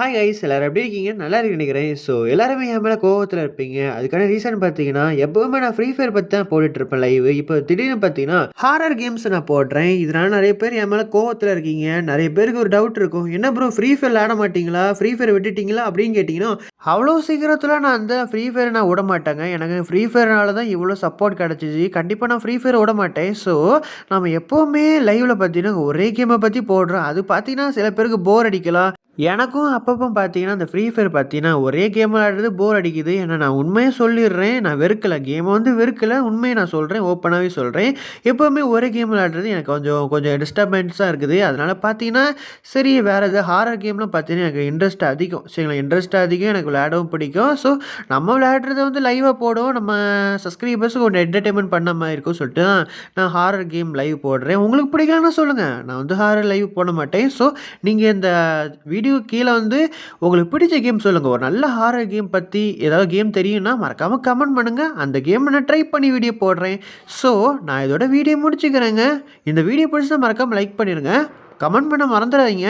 Hi guys எல்லோரும் எப்படி இருக்கீங்க? நல்லா இருக்கு நினைக்கிறேன். ஸோ எல்லாருமே என் மேலே கோவத்தில் இருப்பீங்க. அதுக்கான ரீசன் பார்த்தீங்கன்னா எப்பவுமே நான் ஃப்ரீ ஃபயர் பற்றி தான் போட்டுட்டு இருப்பேன் லைவ் இப்போ திடீர்னு பார்த்தீங்கன்னா ஹாரர் கேம்ஸ் நான் போடுறேன். இதனால் நிறைய பேர் என் மேலே கோவத்தில் இருக்கீங்க. நிறைய பேருக்கு ஒரு டவுட் இருக்கும். என்ன ப்ரோ ஃப்ரீ ஃபயர் ஆட மாட்டீங்களா? ஃப்ரீ ஃபயர் விட்டுட்டீங்களா? அப்படின்னு கேட்டிங்கன்னா அவ்வளோ சீக்கிரத்தில் நான் அந்த ஃப்ரீ ஃபயர் நான் விட மாட்டேங்க. எனக்கு ஃப்ரீ ஃபயர்னால தான் இவ்வளோ சப்போர்ட் கிடச்சிச்சு. கண்டிப்பாக நான் ஃப்ரீ ஃபயர் விட மாட்டேன். ஸோ நம்ம எப்போவுமே லைவில் பார்த்தீங்கன்னா ஒரே கேமை பற்றி போடுறோம். அது பார்த்தீங்கன்னா சில பேருக்கு போர் அடிக்கலாம். எனக்கும் அப்பப்போ பார்த்தீங்கன்னா அந்த ஃப்ரீ ஃபயர் பார்த்தீங்கன்னா ஒரே கேம் விளாடுறது போர் அடிக்குது. ஏன்னா நான் உண்மையை சொல்லிடுறேன். நான் வெறுக்கலை. கேமை வந்து வெறுக்கலை. உண்மையை நான் சொல்கிறேன் ஓப்பனாகவே சொல்கிறேன் எப்போவுமே ஒரே கேம் விளாடுறது எனக்கு கொஞ்சம் கொஞ்சம் டிஸ்டர்பன்ஸாக இருக்குது. அதனால் பார்த்தீங்கன்னா சரி வேறு எதாவது ஹாரர் கேம்லாம் பார்த்தீங்கன்னா எனக்கு இன்ட்ரெஸ்ட் அதிகம். சரிங்களா? இன்ட்ரெஸ்ட் அதிகம். எனக்கு விளையாடவும் பிடிக்கும். ஸோ நம்ம விளையாடுறத வந்து லைவாக போடுவோம். நம்ம சப்ஸ்கிரைபர்ஸுக்கு கொஞ்சம் என்டர்டைன்மெண்ட் பண்ண மாதிரி இருக்கும் சொல்லிட்டு நான் ஹாரர் கேம் லைவ் போடுறேன். உங்களுக்கு பிடிக்கலன்னா சொல்லுங்கள் நான் வந்து ஹாரர் லைவ் போட மாட்டேன். ஸோ நீங்கள் இந்த வீ வீடியோ கீழே வந்து உங்களுக்கு பிடிச்ச கேம் சொல்லுங்கள் ஒரு நல்ல ஹாரர் கேம் பற்றி ஏதாவது கேம் தெரியும்னா மறக்காமல் கமெண்ட் பண்ணுங்கள் அந்த கேம் நான் ட்ரை பண்ணி வீடியோ போடுறேன். ஸோ நான் இதோட வீடியோ முடிச்சுக்கிறேங்க. இந்த வீடியோ பிடிச்சா மறக்காமல் லைக் பண்ணிடுங்க கமெண்ட் பண்ண மறந்துடாதீங்க.